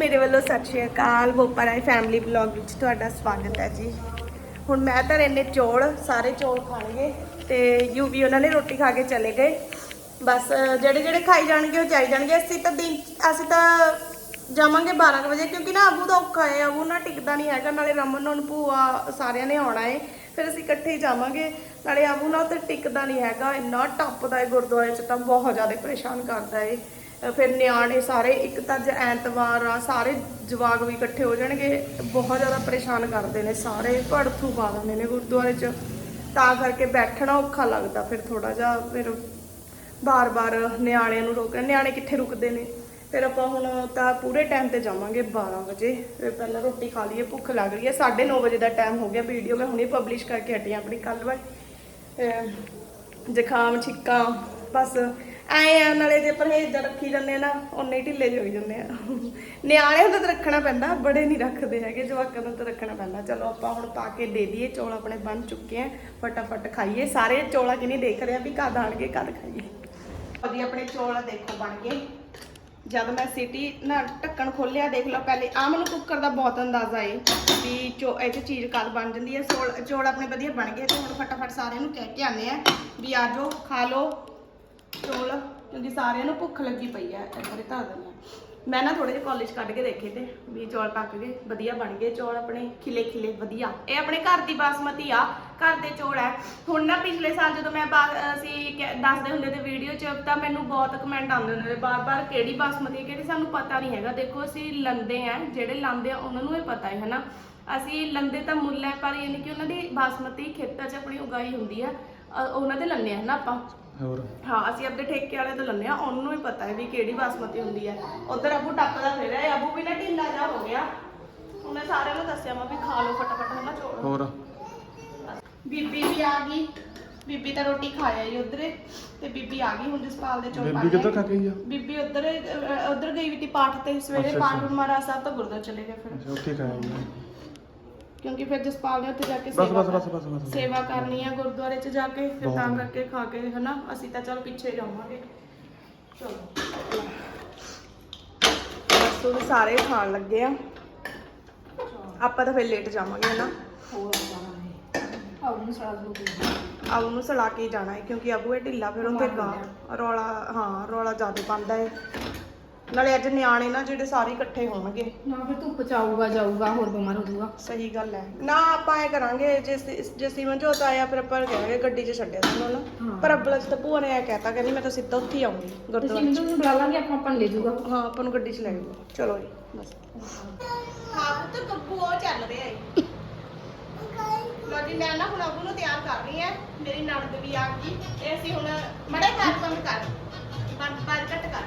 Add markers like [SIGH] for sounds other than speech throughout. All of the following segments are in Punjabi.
ਮੇਰੇ ਵੱਲੋਂ ਸਤਿ ਸ਼੍ਰੀ ਅਕਾਲ ਬੋਪਰਾਈ ਫੈਮਿਲੀ ਵਲੌਗ ਵਿੱਚ ਤੁਹਾਡਾ ਸਵਾਗਤ ਹੈ ਜੀ। ਹੁਣ ਮੈਂ ਤਾਂ ਇੰਨੇ ਚੌਲ, ਸਾਰੇ ਚੌਲ ਖਾਣਗੇ ਤੇ ਯੂਵੀ ਉਹਨਾਂ ਨੇ ਰੋਟੀ ਖਾ ਕੇ ਚਲੇ ਗਏ। ਬਸ, ਜਿਹੜੇ ਜਿਹੜੇ ਖਾਈ ਜਾਣਗੇ ਉਹ ਜਾਈ ਜਾਣਗੇ। ਅਸੀਂ ਤਾਂ ਦਿਨ, ਅਸੀਂ ਤਾਂ ਜਾਵਾਂਗੇ 12 ਕੁ ਵਜੇ ਕਿਉਂਕਿ ਨਾ ਅਬੂ ਦਾ ਔਖਾ ਹੈ, ਅਬੂ ਨਾ ਟਿਕਦਾ ਨਹੀਂ ਹੈਗਾ। ਨਾਲੇ ਰਮਨ ਨੂੰ ਭੂਆ ਸਾਰਿਆਂ ਨੇ ਆਉਣਾ ਹੈ, ਫਿਰ ਅਸੀਂ ਇਕੱਠੇ ਹੀ ਜਾਵਾਂਗੇ। ਨਾਲੇ ਅਬੂ ਨਾਲ ਤਾਂ ਟਿਕਦਾ ਨਹੀਂ ਹੈਗਾ, ਇੰਨਾ ਟੱਪਦਾ ਹੈ ਗੁਰਦੁਆਰੇ 'ਚ ਤਾਂ ਬਹੁਤ ਜ਼ਿਆਦਾ ਪਰੇਸ਼ਾਨ ਕਰਦਾ ਹੈ। ਫਿਰ ਨਿਆਣੇ ਸਾਰੇ, ਇੱਕ ਤਾਂ ਜੇ ਐਤਵਾਰ ਆ, ਸਾਰੇ ਜਵਾਗ ਵੀ ਇਕੱਠੇ ਹੋ ਜਾਣਗੇ। ਬਹੁਤ ਜ਼ਿਆਦਾ ਪਰੇਸ਼ਾਨ ਕਰਦੇ ਨੇ ਸਾਰੇ, ਭੜਥੂ ਪਾ ਦਿੰਦੇ ਨੇ ਗੁਰਦੁਆਰੇ 'ਚ। ਤਾਂ ਕਰਕੇ ਬੈਠਣਾ ਔਖਾ ਲੱਗਦਾ ਫਿਰ ਥੋੜਾ ਜਿਹਾ, ਫਿਰ ਬਾਰ-ਬਾਰ ਨਿਆਣਿਆਂ ਨੂੰ ਰੋਕ, ਨਿਆਣੇ ਕਿੱਥੇ ਰੁਕਦੇ ਨੇ? ਫਿਰ ਆਪਾਂ ਹੁਣ ਤਾਂ ਪੂਰੇ ਟਾਈਮ ਤੇ ਜਾਵਾਂਗੇ 12 ਵਜੇ। ਫਿਰ ਪਹਿਲਾਂ ਰੋਟੀ ਖਾ ਲਈਏ, ਭੁੱਖ ਲੱਗ ਰਹੀ ਹੈ। 9:30 ਵਜੇ ਦਾ ਟਾਈਮ ਹੋ ਗਿਆ, ਵੀਡੀਓ ਮੈਂ ਹੁਣੇ ਪਬਲਿਸ਼ ਕਰਕੇ ਹਟੀ ਹਾਂ ਆਪਣੀ ਕੱਲ ਵਾਲੀ। ਜ਼ੁਕਾਮ, ਛਿੱਕਾਂ, ਬਸ ਐ ਆ, ਨਾਲੇ ਜੇ ਪਰਹੇਜ਼ ਦਾ ਰੱਖੀ ਜਾਂਦੇ ਆ ਨਾ ਉਨੇ ਹੀ ਢਿੱਲੇ ਜਿਹੇ ਹੋਈ ਜਾਂਦੇ ਆ। ਨਿਆਣਿਆਂ ਦਾ ਤਾਂ ਰੱਖਣਾ ਪੈਂਦਾ, ਬੜੇ ਨਹੀਂ ਰੱਖਦੇ ਹੈਗੇ, ਜਵਾਕਾਂ ਦਾ ਤਾਂ ਰੱਖਣਾ ਪੈਂਦਾ। ਚਲੋ ਆਪਾਂ ਹੁਣ ਪਾ ਕੇ ਦੇ ਦਈਏ, ਚੌਲ ਆਪਣੇ ਬਣ ਚੁੱਕੇ ਆ, ਫਟਾਫਟ ਖਾਈਏ। ਸਾਰੇ ਚੌਲਾਂ ਕਿ ਨਹੀਂ ਦੇਖ ਰਹੇ ਵੀ ਕਦ ਆਣਗੇ, ਕਦ ਖਾਈਏ। ਵਧੀਆ ਆਪਣੇ ਚੌਲ ਦੇਖੋ ਬਣ ਗਏ। ਜਦ ਮੈਂ ਸਿਟੀ ਨਾ ਢੱਕਣ ਖੋਲਿਆ ਦੇਖ ਲਓ ਪਹਿਲੇ ਆ ਮੈਨੂੰ ਕੁੱਕਰ ਦਾ ਬਹੁਤ ਅੰਦਾਜ਼ਾ ਏ ਵੀ ਚੋ, ਇਹ 'ਚ ਚੀਜ਼ ਕਦ ਬਣ ਜਾਂਦੀ ਹੈ ਚੌਲ ਚੌਲ ਆਪਣੇ ਵਧੀਆ ਬਣ ਗਏ ਤੇ ਹੁਣ ਫਟਾਫਟ ਸਾਰਿਆਂ ਨੂੰ ਕਹਿ ਕੇ ਆਨੇ ਆ ਵੀ ਆ ਜਾਓ, ਖਾ ਲਓ। ਚੌਲ ਕਿਉਂਕਿ ਸਾਰਿਆਂ ਨੂੰ ਭੁੱਖ ਲੱਗੀ ਪਈ ਆ ਇੱਧਰ ਧਰ ਦਿੰਦੇ ਮੈਂ ਨਾ ਥੋੜੇ ਜਿਹੇ ਕਾਲਜ ਕੱਢ ਕੇ ਦੇਖੇ ਤੇ, ਵੀ ਚੌਲ ਪੱਕ ਗਏ, ਵਧੀਆ ਬਣ ਗਏ ਚੌਲ ਆਪਣੇ, ਖਿਲੇ ਖਿਲੇ, ਵਧੀਆ। ਇਹ ਆਪਣੇ ਘਰ ਦੀ ਬਾਸਮਤੀ ਆ, ਘਰ ਦੇ ਚੌਲ ਹੈ ਹੁਣ ਨਾ ਪਿਛਲੇ ਸਾਲ ਜਦੋਂ ਮੈਂ ਅਸੀਂ ਦੱਸਦੇ ਹੁੰਦੇ ਤੇ ਵੀਡੀਓ 'ਚ, ਤਾਂ ਮੈਨੂੰ ਬਹੁਤ ਕਮੈਂਟ ਆਉਂਦੇ ਹੁੰਦੇ ਨੇ, ਬਾਰ-ਬਾਰ ਕਿਹੜੀ ਬਾਸਮਤੀ ਕਿਹੜੀ ਸਾਨੂੰ ਪਤਾ ਨਹੀਂ ਹੈਗਾ। ਦੇਖੋ, ਅਸੀਂ ਲੰਦੇ ਆ, ਜਿਹੜੇ ਲਾਂਦੇ ਆ, ਉਹਨਾਂ ਨੂੰ ਇਹ ਪਤਾ ਹੈ, ਹਨਾ? ਅਸੀਂ ਲੰਦੇ ਤਾਂ ਮੁੱਲ ਹੈ, ਪਰ ਯਾਨੀ ਕਿ ਉਹਨਾਂ ਦੀ ਬਾਸਮਤੀ ਖੇਤਾਂ 'ਚ ਆਪਣੀ ਉਗਾਈ ਹੁੰਦੀ ਆ ਉਹਨਾਂ ਦੇ ਲੰਨੇ ਆ, ਹਨਾ ਆਪਾਂ? ਹੋਰ। ਹਾਂ ਅਸੀਂ ਆਪਣੇ ਠੇਕੇ ਵਾਲੇ ਤੋਂ ਲੈਂਦੇ ਆ ਉਹਨੂੰ ਹੀ ਪਤਾ ਹੈ ਵੀ ਕਿਹੜੀ ਬਾਸਮਤੀ ਹੁੰਦੀ ਹੈ। ਉਧਰ ਅਬੂ ਟੱਪਦਾ ਫਿਰ ਰਿਹਾ ਅਬੂ ਵੀ ਨਾ ਢਿੱਲਾ ਜਾ ਹੋ ਗਿਆ। ਉਹਨੇ ਸਾਰਿਆਂ ਨੂੰ ਦੱਸਿਆ ਮੈਂ ਵੀ ਖਾ ਲਓ ਫਟਾਫਟ ਹਨਾ ਚੋਲ। ਹੋਰ। ਬੀਬੀ ਵੀ ਆ ਗਈ। ਬੀਬੀ ਤਾਂ ਰੋਟੀ ਖਾਇਆ ਹੀ ਉਧਰੇ ਤੇ ਬੀਬੀ ਆ ਗਈ ਹੁਣ ਜਸਪਾਲ ਦੇ ਚੌਲ ਬੀਬੀ ਗਏ। ਕਿੱਧਰ ਖਾ ਕੇ ਆਈ ਆ? ਬੀਬੀ ਉਧਰ ਉਧਰ ਗਈ ਵੀ ਤੀ ਪਾਠ ਤੇ ਸਵੇਰੇ ਅੱਛਾ, ਪਾਠ। ਮਹਾਰਾਜ ਸਾਹਿਬ ਤੋਂ ਗੁਰਦੁਆਰੇ ਚਲੇ ਗਏ ਫਿਰ। ਅੱਛਾ ਉੱਥੇ ਖਾਇਆ ਆਈ ਕਿਉਂਕਿ ਫਿਰ ਜਸਪਾਲ ਨੇ ਉੱਥੇ ਜਾ ਕੇ ਬਸ, ਸੇਵਾ ਬਸ, ਕਰ- ਬਸ, ਬਸ, ਬਸ। ਸੇਵਾ ਕਰਨੀ ਆ ਗੁਰਦੁਆਰੇ 'ਚ ਜਾ ਕੇ ਫਿਰ ਬਹੁਤ ਤਾਂ ਵਧੀਆ। ਕਰਕੇ ਖਾ ਕੇ ਹਨਾ? ਅਸੀਂ ਤਾਂ ਚਲ ਪਿੱਛੇ ਜਾਵਾਂਗੇ ਚਲੋ। ਬਸ ਉਹ ਸਾਰੇ ਖਾਣ ਲੱਗੇ ਆ। ਆਪਾਂ ਤਾਂ ਫਿਰ ਲੇਟ ਜਾਵਾਂਗੇ ਨਾ ਆਉ ਨੂੰ ਸਲਾ ਕੇ ਹੀ ਜਾਣਾ ਹੈ ਕਿਉਂਕਿ ਅਬੂ ਇਹ ਢਿੱਲਾ ਫਿਰ ਉੱਥੇ ਗਾ ਰੌਲਾ ਹਾਂ ਰੌਲਾ ਜ਼ਿਆਦਾ ਪਾਉਂਦਾ ਹੈ। ਨਾਲੇ ਅੱਜ ਨਿਆਣੇ ਨਾ ਜਿਹੜੇ ਸਾਰੇ ਇਕੱਠੇ ਹੋਣਗੇ। ਨਾ ਫਿਰ ਧੁੱਪ ਚ ਆਊਗਾ ਜਾਊਗਾ ਹੋਰ ਬਿਮਾਰ ਹੋ ਜਾਊਗਾ। ਸਹੀ ਗੱਲ ਹੈ। ਨਾ ਆਪਾਂ ਐ ਕਰਾਂਗੇ ਜੇ ਸੀ- ਜੇ ਸੀਮਨ ਜੋਤ ਆਇਆ ਫਿਰ ਆਪਾਂ ਕਹਾਂਗੇ ਗੱਡੀ 'ਚ ਛੱਡਿਆ ਤੁਹਾਨੂੰ ਨਾ ਹਾਂ। ਪਰ ਅਬਲਜ ਤਾਂ ਭੂਆ ਨੇ ਐ ਕਹਿਤਾ ਕਹਿੰਦੀ ਮੈਂ ਤਾਂ ਸਿੱਧਾ ਉੱਥੇ ਹੀ ਆਉਂਗੀ ਤੁਸੀਂ ਗੁਰਦੁਆਰੇ ਮੈਨੂੰ ਬੁਲਾ ਲਾਂਗੇ ਆਪਾਂ ਆਪਾਂ ਨੂੰ ਲੈ ਜਾਊਗਾ। ਹਾਂ ਆਪਾਂ ਨੂੰ ਗੱਡੀ 'ਚ ਲੈ ਜਾਓ ਚਲੋ ਜੀ ਬਸ। ਹਾਂ ਤਾਂ ਗੱਬੂ ਉਹ ਚੱਲ ਰਿਹਾ ਹੈ ਲੋ ਜੀ ਮੈਂ ਨਾ ਹੁਣ ਅਬੂ ਨੂੰ ਤਿਆਰ ਕਰ ਰਹੀ ਹਾਂ ਮੇਰੀ ਨਣਦ ਵੀ ਆ ਗਈ। ਅਸੀਂ ਹੁਣ ਮੜੇ ਪੈਰ ਬੰਦ ਕਰ ਬੰਦ ਪੈਰ ਕੱਟ ਕਰ।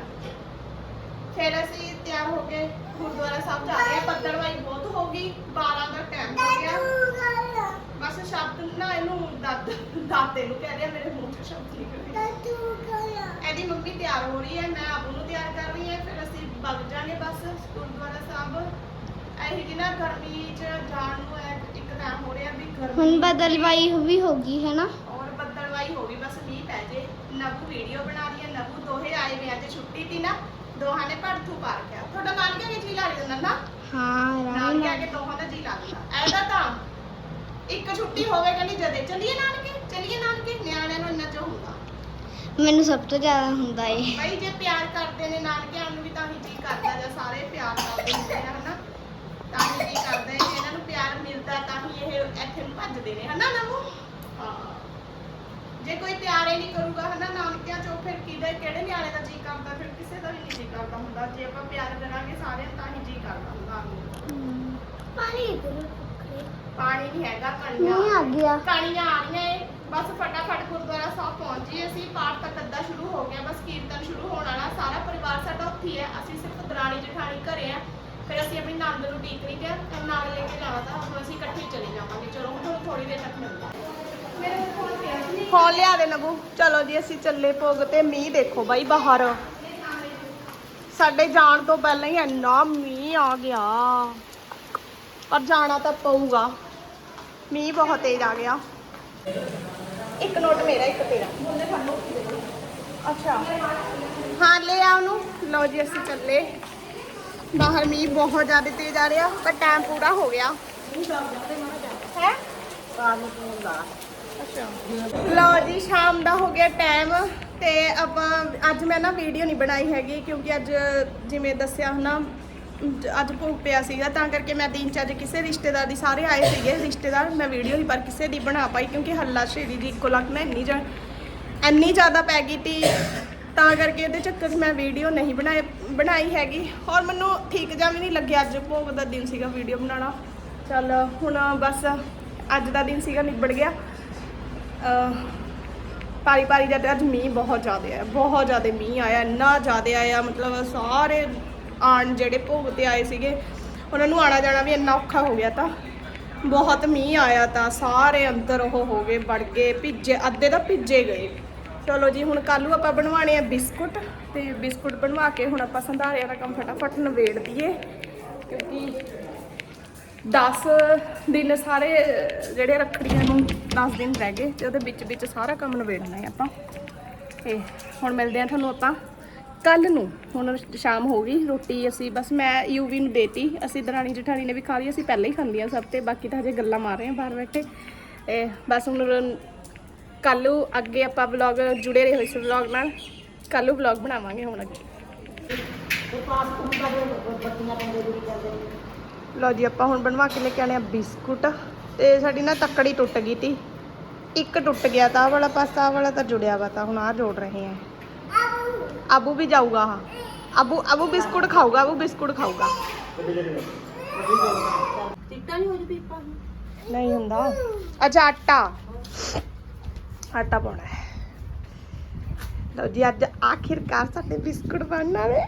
ਫਿਰ ਅਸੀਂ ਤਿਆਰ ਹੋ ਕੇ ਗੁਰਦੁਆਰਾ ਸਾਹਿਬ ਜਾ ਰਹੇ ਹਾਂ। ਬੱਦਲਵਾਈ ਬਹੁਤ ਹੋ ਗਈ। 12 ਦਾ ਟਾਈਮ ਹੋ ਗਿਆ। ਬਸ ਸ਼ਬਦ ਨਾ ਇਹਨੂੰ ਦਾਦ ਦਾਤੇ ਨੂੰ ਕਹਿ ਰਿਹਾ ਮੇਰੇ ਮੂੰਹ ਤੋਂ ਸ਼ਬਦ ਨਿਕਲ ਗਏ। ਇਹਦੀ ਮੰਮੀ ਤਿਆਰ ਹੋ ਰਹੀ ਹੈ ਮੈਂ ਆਬੂ ਨੂੰ ਤਿਆਰ ਕਰ ਰਹੀ ਹਾਂ। ਫਿਰ ਅਸੀਂ ਵਗ ਜਾਾਂਗੇ ਬਸ ਗੁਰਦੁਆਰਾ ਸਾਹਿਬ। ਇਹੀ ਨਾ ਗਰਮੀ 'ਚ ਜਾਣ ਨੂੰ ਐ ਇੱਕ ਟਾਈਮ ਹੋ ਰਿਹਾ ਵੀ ਗਰਮੀ ਹੁਣ ਬਦਲਵਾਈ ਵੀ ਹੋਗੀ ਹੈ ਨਾ? ਔਰ ਬੱਦਲਵਾਈ ਹੋ ਗਈ ਬਸ ਮੀਂਹ ਪੈ ਜੇ। ਨਬੂ ਵੀਡੀਓ ਬਣਾ ਰਹੀ ਹੈ ਨਬੂ ਦੋਹੇ ਆਏ ਵੇ ਅੱਜ ਛੁੱਟੀ ਤੀ ਨਾ। ਦੋਹਾਂ ਨੇ ਭੜਥੂ ਪਾ ਰੱਖਿਆ ਤੁਹਾਡਾ ਨਾਨਕਿਆਂ ਕੇ ਜੀ ਲੱਗ ਜਾਂਦਾ ਨਾ? ਹਾਂ ਰਾਮ ਕੇ ਦੋਹਾਂ ਦਾ ਜੀ ਲੱਗਦਾ ਐਦਾ ਤਾਂ ਇੱਕ ਛੁੱਟੀ ਹੋਵੇ ਕਹਿੰਦੀ ਜਦੇ। ਚੱਲੀਏ ਨਾਨਕੇ? ਚੱਲੀਏ ਨਾਨਕੇ? ਨਿਆਣਿਆਂ ਨੂੰ ਇੰਨਾ ਜੋ ਹੁੰਦਾ। ਮੈਨੂੰ ਸਭ ਤੋਂ ਜ਼ਿਆਦਾ ਹੁੰਦਾ ਏ ਬਈ ਜੇ ਪਿਆਰ ਕਰਦੇ ਨੇ ਨਾਨਕਿਆਂ ਨੂੰ ਵੀ ਤਾਂ ਹੀ ਜੀ ਕਰਦਾ ਜਾਂ ਸਾਰੇ ਪਿਆਰ ਕਰਦੇ ਹੁੰਦੇ ਨੇ ਹਨਾ? ਤਾਂ ਹੀ ਜੀ ਕਰਦੇ। ਨੇ ਇਹਨਾਂ ਨੂੰ ਪਿਆਰ ਮਿਲਦਾ ਤਾਂ ਹੀ ਇਹ ਇੱਥੇ ਨੂੰ ਭੱਜਦੇ ਨੇ। ਹਨਾ ਨਮੂ? ਹਾਂ। ਜੇ ਕੋਈ ਪਿਆਰ ਹੀ ਨਹੀਂ ਕਰੂਗਾ ਹਨਾ ਨਾਨਕਿਆਂ ਚੋਂ ਫਿਰ ਕਿਹਦੇ ਕਿਹੜੇ ਨਿਆਣੇ ਦਾ ਜੀ ਕਰਦਾ ਫਿਰ ਕਿਸੇ ਦਾ ਵੀ ਨਹੀਂ ਜੀ ਕਰਦਾ ਹੁੰਦਾ। ਜੇ ਆਪਾਂ ਪਿਆਰ ਕਰਾਂਗੇ ਸਾਰਿਆਂ ਨੂੰ ਤਾਂ ਹੀ ਜੀ ਕਰਦਾ ਹੁੰਦਾ। ਪਾਣੀ ਪਾਣੀ ਨਹੀਂ ਹੈਗਾ ਕਣੀਆਂ ਨਹੀਂ ਆ ਗਿਆ। ਕਣੀਆਂ ਆ ਰਹੀਆਂ ਏ। ਬਸ ਫਟਾਫਟ ਗੁਰਦੁਆਰਾ ਸਾਹਿਬ ਪਹੁੰਚੀ ਅਸੀਂ। ਪਾਠ ਤੱਕ ਅੱਧਾ ਸ਼ੁਰੂ ਹੋ ਗਿਆ ਬਸ ਕੀਰਤਨ ਸ਼ੁਰੂ ਹੋਣ ਵਾਲਾ। ਸਾਰਾ ਪਰਿਵਾਰ ਸਾਡਾ ਉੱਥੇ ਹੀ ਹੈ। ਅਸੀਂ ਸਿਰਫ ਦਰਾਣੀ ਜਠਾਣੀ ਘਰੇ ਆ। ਫਿਰ ਅਸੀਂ ਆਪਣੀ ਨੰਦ ਨੂੰ ਡੀਕ ਰਹੀ ਤੇ ਨਾਲ ਲੈ ਕੇ ਜਾਣਾ ਤਾਂ ਹੁਣ ਅਸੀਂ ਇਕੱਠੇ ਚਲੇ ਜਾਵਾਂਗੇ। ਚਲੋ ਹੁਣ ਤੁਹਾਨੂੰ ਥੋੜੀ ਦੇਰ ਤੱਕ ਮਿਲਦੇ ਹਾਂ। ਫੋਨ ਲਿਆ ਦੇ ਨਬੂ। ਚਲੋ ਜੀ, ਅਸੀਂ ਚੱਲੇ ਭੋਗ ਤੇ। ਮੀਂਹ ਦੇਖੋ ਬਾਈ ਬਾਹਰ। ਸਾਡੇ ਜਾਣ ਤੋਂ ਪਹਿਲਾਂ ਹੀ ਇੰਨਾ ਮੀਂਹ ਆ ਗਿਆ। ਪਰ ਜਾਣਾ ਤਾਂ ਪਊਗਾ। ਮੀਂਹ ਬਹੁਤ ਤੇਜ਼ ਆ ਗਿਆ। ਇੱਕ ਨੋਟ ਮੇਰਾ, ਇੱਕ ਤੇਰਾ। ਅੱਛਾ। ਹਾਂ, ਲੈ ਆ ਉਹਨੂੰ। ਲਓ ਜੀ, ਅਸੀਂ ਚੱਲੇ। ਬਾਹਰ ਮੀਂਹ ਬਹੁਤ ਜ਼ਿਆਦਾ ਤੇਜ਼ ਆ ਰਿਹਾ, ਪਰ ਟਾਈਮ ਪੂਰਾ ਹੋ ਗਿਆ। ਹੈ? ਲਓ ਜੀ, ਸ਼ਾਮ ਦਾ ਹੋ ਗਿਆ ਟਾਈਮ ਤੇ ਆਪਾਂ ਅੱਜ ਮੈਂ ਨਾ ਵੀਡੀਓ ਨਹੀਂ ਬਣਾਈ ਹੈਗੀ ਕਿਉਂਕਿ ਅੱਜ ਜਿਵੇਂ ਦੱਸਿਆ ਹਨਾ, ਅੱਜ ਭੋਗ ਪਿਆ ਸੀਗਾ, ਤਾਂ ਕਰਕੇ ਮੈਂ ਦਿਨ ਚ ਅੱਜ ਕਿਸੇ ਰਿਸ਼ਤੇਦਾਰ ਦੀ ਸਾਰੇ ਆਏ ਸੀਗੇ, ਰਿਸ਼ਤੇਦਾਰ ਮੈਂ ਵੀਡੀਓ ਹੀ ਪਰ ਕਿਸੇ ਦੀ ਬਣਾ ਪਾਈ ਕਿਉਂਕਿ ਹੱਲਾ ਸ਼ੇਰੀ ਦੀ ਇੱਕੋ ਲੱਖ ਨਾ ਇੰਨੀ ਜਾ ਇੰਨੀ ਜ਼ਿਆਦਾ ਪੈ ਗਈ ਤੀ, ਤਾਂ ਕਰਕੇ ਇਹਦੇ ਚੱਕਰ ਮੈਂ ਵੀਡੀਓ ਨਹੀਂ ਬਣਾਈ ਬਣਾਈ ਹੈਗੀ। ਔਰ ਮੈਨੂੰ ਠੀਕ ਜਿਹਾ ਵੀ ਨਹੀਂ ਲੱਗਿਆ ਅੱਜ, ਭੋਗ ਦਾ ਦਿਨ ਸੀਗਾ ਵੀਡੀਓ ਬਣਾਉਣਾ। ਚੱਲ ਹੁਣ ਬਸ ਅੱਜ ਦਾ ਦਿਨ ਸੀਗਾ, ਨਿਬੜ ਗਿਆ। ਪਾਰੀ ਪਾਰੀ ਦਾ ਤੇ ਅੱਜ ਮੀਂਹ ਬਹੁਤ ਜ਼ਿਆਦਾ ਆਇਆ ਬਹੁਤ ਜ਼ਿਆਦਾ ਮੀਂਹ ਆਇਆ, ਇੰਨਾ ਜ਼ਿਆਦਾ ਆਇਆ, ਮਤਲਬ ਸਾਰੇ ਆਣ ਜਿਹੜੇ ਭੋਗ ਤੇ ਆਏ ਸੀਗੇ, ਉਹਨਾਂ ਨੂੰ ਆਣਾ ਜਾਣਾ ਵੀ ਇੰਨਾ ਔਖਾ ਹੋ ਗਿਆ ਤਾਂ। ਬਹੁਤ ਮੀਂਹ ਆਇਆ ਤਾਂ ਸਾਰੇ ਅੰਦਰ ਉਹ ਹੋ ਗਏ, ਵੜ ਗਏ, ਭਿੱਜੇ, ਅੱਧੇ ਤਾਂ ਭਿੱਜੇ ਗਏ। ਚਲੋ ਜੀ, ਹੁਣ ਕੱਲ੍ਹ ਨੂੰ ਆਪਾਂ ਬਣਵਾਣੇ ਆ ਬਿਸਕੁਟ ਤੇ ਬਿਸਕੁਟ ਬਣਵਾ ਕੇ ਹੁਣ ਆਪਾਂ ਸੰਧਾਰਿਆਂ ਦਾ ਕੰਮ ਫਟਾਫਟ ਨਵੇੜ ਦਈਏ, ਕਿਉਂਕਿ 10 ਦਿਨ ਸਾਰੇ ਜਿਹੜੇ ਰੱਖੜੀਆਂ ਨੂੰ 10 ਦਿਨ ਰਹਿ ਗਏ ਤੇ ਉਹਦੇ ਵਿੱਚ ਵਿੱਚ ਸਾਰਾ ਕੰਮ ਨਿਬੇੜਨਾ ਹੈ ਆਪਾਂ। ਤੇ ਹੁਣ ਮਿਲਦੇ ਆ ਤੁਹਾਨੂੰ ਆਪਾਂ ਕੱਲ ਨੂੰ। ਹੁਣ ਸ਼ਾਮ ਹੋ ਗਈ ਰੋਟੀ ਅਸੀਂ ਬਸ ਮੈਂ ਯੂਵੀ ਨੂੰ ਦੇਤੀ। ਅਸੀਂ ਦਰਾਣੀ ਜਠਾਣੀ ਨੇ ਵੀ ਖਾ ਲਈ, ਅਸੀਂ ਪਹਿਲਾਂ ਹੀ ਖਾਂਦੀਆਂ ਸਭ ਤੇ, ਬਾਕੀ ਤਾਂ ਹਜੇ ਗੱਲਾਂ ਮਾਰ ਰਹੇ ਆ ਬਾਹਰ ਬੈਠੇ। ਤੇ ਬਸ ਹੁਣ ਕੱਲ ਨੂੰ ਅੱਗੇ ਆਪਾਂ ਵਲੌਗ ਜੁੜੇ ਰਹੋ ਇਸ ਵਲੌਗ ਨਾਲ। ਕੱਲ ਨੂੰ ਵਲੌਗ ਬਣਾਵਾਂਗੇ ਹੁਣ ਅੱਗੇ। ਲਓ ਜੀ ਆਪਾਂ ਹੁਣ ਬਣਵਾ ਕੇ ਲੈ ਕੇ ਆਣੇ ਆ ਬਿਸਕੁਟ। ਤੇ ਸਾਡੀ ਨਾ ਤੱਕੜੀ ਟੁੱਟ ਗਈ ਤੀ। ਇੱਕ ਟੁੱਟ ਗਿਆ ਤਾਂ ਆਹ ਵਾਲਾ ਪਾਸਾ ਆਹ ਵਾਲਾ ਤਾਂ ਜੁੜਿਆ ਵਾ ਤਾਂ ਹੁਣ ਆ ਜੋੜ ਰਹੇ ਆ। ਅਬੂ ਵੀ ਜਾਊਗਾ ਹਾਂ ਅਬੂ ਅਬੂ ਬਿਸਕੁਟ ਖਾਊਗਾ ਅਬੂ ਬਿਸਕੁਟ ਖਾਊਗਾ। ਨਹੀਂ ਹੁੰਦਾ। ਅੱਛਾ ਆਟਾ। ਆਟਾ ਪਾਉਣਾ ਹੈ। ਲਓ ਜੀ ਅੱਜ ਆਖਿਰਕਾਰ ਸਾਡੇ ਬਿਸਕੁਟ ਬਣਨ ਵਾਲੇ।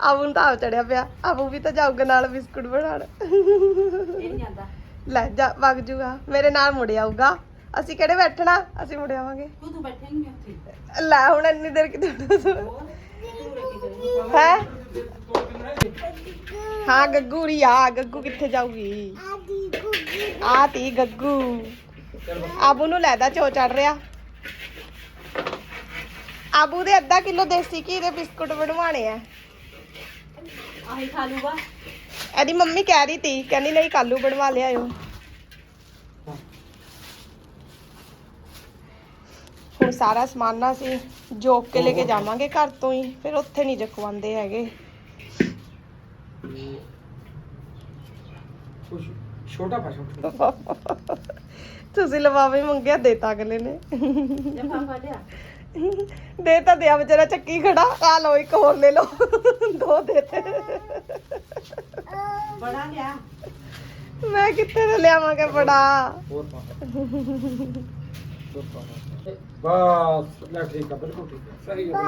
ਆਬੂ ਨੂੰ ਤਾਂ ਆਪ ਚੜਿਆ ਪਿਆ ਆਬੂ ਵੀ ਤਾਂ ਜਾਊਗਾ ਨਾਲ ਬਿਸਕੁਟ ਬਣਾਉਣ। ਲੈ ਜਾ ਵਗ ਜੂਗਾ। ਮੇਰੇ ਨਾਲ ਮੁੜ ਆਊਗਾ। ਅਸੀਂ ਕਿਹੜੇ ਬੈਠਣਾ? ਅਸੀਂ ਮੁੜ ਆਵਾਂਗੇ। ਲੈ ਹੁਣ ਇੰਨੀ ਦੇਰ ਕਿਤੇ ਹੈ? ਹਾਂ ਗੱਗੂ ਰੀ ਆ। ਗੱਗੂ ਕਿੱਥੇ ਜਾਊਗੀ? ਆ ਤੀ ਗੱਗੂ। ਆਬੂ ਨੂੰ ਲੈਦਾ ਚੋ ਚੜ ਰਿਹਾ। ਆਬੂ ਦੇ ਅੱਧਾ ਕਿਲੋ ਦੇਸੀ ਘੀ ਦੇ ਬਿਸਕੁਟ ਬਣਵਾਣੇ ਆ। ਆਹੀ ਖਾ ਲੂਗਾ। ਇਹਦੀ ਮੰਮੀ ਕਹਿ ਰਹੀ ਤੀ ਕਹਿੰਦੀ ਨਹੀਂ ਕਾਲੂ ਬਣਵਾ ਲਿਆਇਓ ਹੁਣ ਸਾਰਾ ਸਮਾਨ ਨਾ ਅਸੀਂ ਜੋਕ ਕੇ ਲੈ ਕੇ ਜਾਵਾਂਗੇ ਘਰ ਤੋਂ ਹੀ ਫਿਰ ਉੱਥੇ ਨਹੀਂ ਜਖਵਾਉਂਦੇ ਹੈਗੇ। ਛੋਟਾ ਪਾ ਛੋਟਾ। ਤੁਸੀਂ ਲਵਾਵੇ ਮੰਗਿਆ ਦੇਤਾ ਅਗਲੇ ਨੇ। ਜਫਾ ਲਿਆ। ਦੇ ਤਾਂ ਦਿਆ ਵਿਚਾਰਾ ਚੱਕੀ ਖੜਾ। ਆ ਲਓ ਇੱਕ ਹੋਰ ਲੈ ਲਓ। ਦੋ ਦੇਤੇ ਬੜਾ ਲਿਆ। ਮੈਂ ਕਿੱਥੇ ਤੋਂ ਲਿਆਵਾਂਗਾ ਬੜਾ? ਹੋਰ ਪਾ ਹੋਰ ਪਾ ਬਸ ਲੈ ਠੀਕ ਆ ਬਿਲਕੁਲ ਠੀਕ ਆ। ਸਹੀ ਆ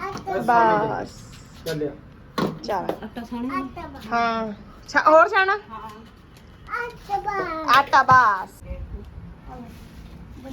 ਬਿਲਕੁਲ ਬਸ। ਚੱਲਿਆ। ਚਲ। ਆਟਾ ਸਾਣਾ ਹਾਂ। ਛਾ- ਹੋਰ ਛਾਣਾ? ਆਟਾ ਬਸ। ਤੇ ਬਾਕੀ ਕੋਈ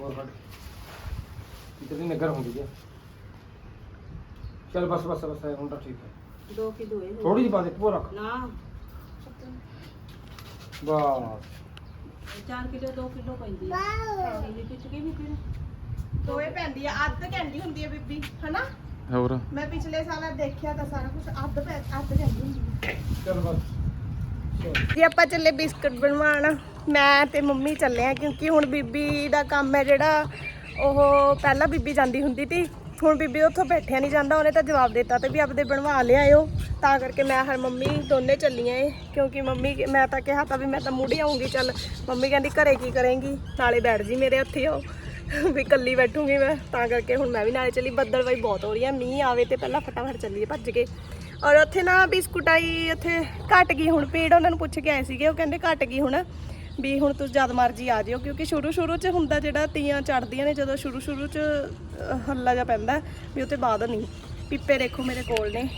ਹੋਰ ਫੜ ਇਤਨੀ ਨਗਰ ਹੁੰਦੀ ਹੈ ਚਲ ਬਸ ਬਸ ਬਸ ਹੁਣ ਤਾਂ ਠੀਕ ਹੈ ਦੋ ਕਿਲੋ ਇਹ ਥੋੜੀ ਜਿਹੀ ਪਾ ਦੇ ਪੂਰਾ ਰੱਖ ਨਾ ਬਸ 4 ਕਿਲੋ 2 ਕਿਲੋ ਪੈਂਦੀ ਹੈ ਇਹ ਵਿੱਚ ਕੀ ਵੀ ਫਿਰ ਦੋਏ ਪੈਂਦੀ ਆ ਅੱਧ ਕਹਿੰਦੀ ਹੁੰਦੀ ਆ ਬੀਬੀ ਹਨਾ ਹੋਰ ਮੈਂ ਪਿਛਲੇ ਸਾਲ ਦੇਖਿਆ ਤਾਂ ਸਾਰਾ ਕੁਝ ਅੱਧ ਪੈ ਅੱਧ ਕਹਿੰਦੀ ਹੁੰਦੀ ਆ ਚਲ ਬਸ ਚਲ ਜੀ ਆਪਾਂ ਚੱਲੇ ਬਿਸਕੁਟ ਬਣਵਾਉਣ, ਮੈਂ ਤੇ ਮੰਮੀ ਚੱਲੇ ਆ ਕਿਉਂਕਿ ਹੁਣ ਬੀਬੀ ਦਾ ਕੰਮ ਹੈ ਜਿਹੜਾ, ਉਹ ਪਹਿਲਾਂ ਬੀਬੀ ਜਾਂਦੀ ਹੁੰਦੀ ਸੀ, ਹੁਣ ਬੀਬੀ ਉੱਥੋਂ ਬੈਠਿਆ ਨਹੀਂ ਜਾਂਦਾ, ਉਹਨੇ ਤਾਂ ਜਵਾਬ ਦਿੱਤਾ ਤੇ ਵੀ ਆਪਦੇ ਬਣਵਾ ਲਿਆਇਓ ਤਾਂ ਕਰਕੇ ਮੈਂ ਹਰ ਮੰਮੀ ਦੋਨੇ ਚੱਲੀਆਂ ਏ, ਕਿਉਂਕਿ ਮੰਮੀ ਮੈਂ ਤਾਂ ਕਿਹਾ ਤਾਂ ਵੀ ਮੈਂ ਤਾਂ ਮੁੜੀ ਆਉਂਗੀ ਚੱਲ ਮੰਮੀ ਕਹਿੰਦੀ ਘਰੇ ਕੀ ਕਰੇਂਗੀ, ਨਾਲੇ ਬੈਠ ਜੀ ਮੇਰੇ ਉੱਥੇ ਹੋ ਵੀ ਇਕੱਲੀ ਬੈਠੂਗੀ ਮੈਂ, ਤਾਂ ਕਰਕੇ ਹੁਣ ਮੈਂ ਵੀ ਨਾਲੇ ਚੱਲੀ ਬੱਦਲਵਾਈ ਬਹੁਤ ਹੋ ਰਹੀ ਹੈ ਮੀਂਹ ਆਵੇ ਤੇ ਪਹਿਲਾਂ ਫਟਾਫਟ ਚੱਲੀਏ, ਭੱਜ ਕੇ। ਔਰ ਉੱਥੇ ਨਾ ਬਿਸਕੁਟ ਆਈ ਉੱਥੇ ਘਟ ਗਈ ਹੁਣ ਪੇੜ ਉਹਨਾਂ ਨੂੰ ਪੁੱਛ ਕੇ ਆਏ ਸੀਗੇ ਉਹ ਕਹਿੰਦੇ ਘਟ ਗਈ ਹੁਣ ਵੀ ਹੁਣ ਤੁਸੀਂ ਜਦ ਮਰਜ਼ੀ ਆ ਜਿਓ ਕਿਉਂਕਿ ਸ਼ੁਰੂ ਸ਼ੁਰੂ 'ਚ ਹੁੰਦਾ ਜਿਹੜਾ ਤੀਆਂ ਚੜਦੀਆਂ ਨੇ ਜਦੋਂ ਸ਼ੁਰੂ ਸ਼ੁਰੂ 'ਚ ਹੱਲਾ ਜਾ ਪੈਂਦਾ ਵੀ ਉਹ ਤੇ ਬਾਅਦ ਨਹੀਂ। ਪਿੱਪੇ ਦੇਖੋ ਮੇਰੇ ਕੋਲ ਨੇ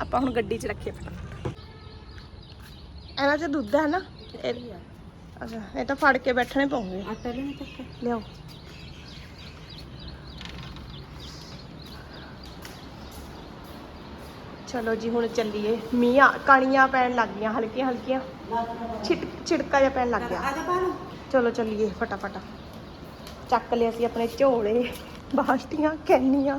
ਆਪਾਂ ਹੁਣ ਗੱਡੀ 'ਚ ਰੱਖੀਏ ਫਟਾਫਟ। ਇਹਨਾਂ 'ਚ ਦੁੱਧ ਹੈ ਨਾ ਅੱਛਾ ਇਹ ਤਾਂ ਫੜ ਕੇ ਬੈਠਣੇ ਪਉਂਗੇ ਆਟਾ ਤੱਕ ਲਿਆਓ। ਚਲੋ ਜੀ ਹੁਣ ਚੱਲੀਏ ਮੀਂਹ ਆ- ਕਣੀਆਂ ਪੈਣ ਲੱਗ ਗਈਆਂ ਹਲਕੀਆਂ ਹਲਕੀਆਂ ਛਿਟ ਛਿੜਕਾ ਜਿਹਾ ਪੈਣ ਲੱਗ ਗਿਆ ਆਜਾ ਪਾ ਲਓ ਚਲੋ ਚੱਲੀਏ ਫਟਾਫਟ ਚੱਕ ਲਿਆ ਅਸੀਂ ਆਪਣੇ ਝੋਲੇ ਬਾਸਟੀਆਂ ਕੈਨੀਆਂ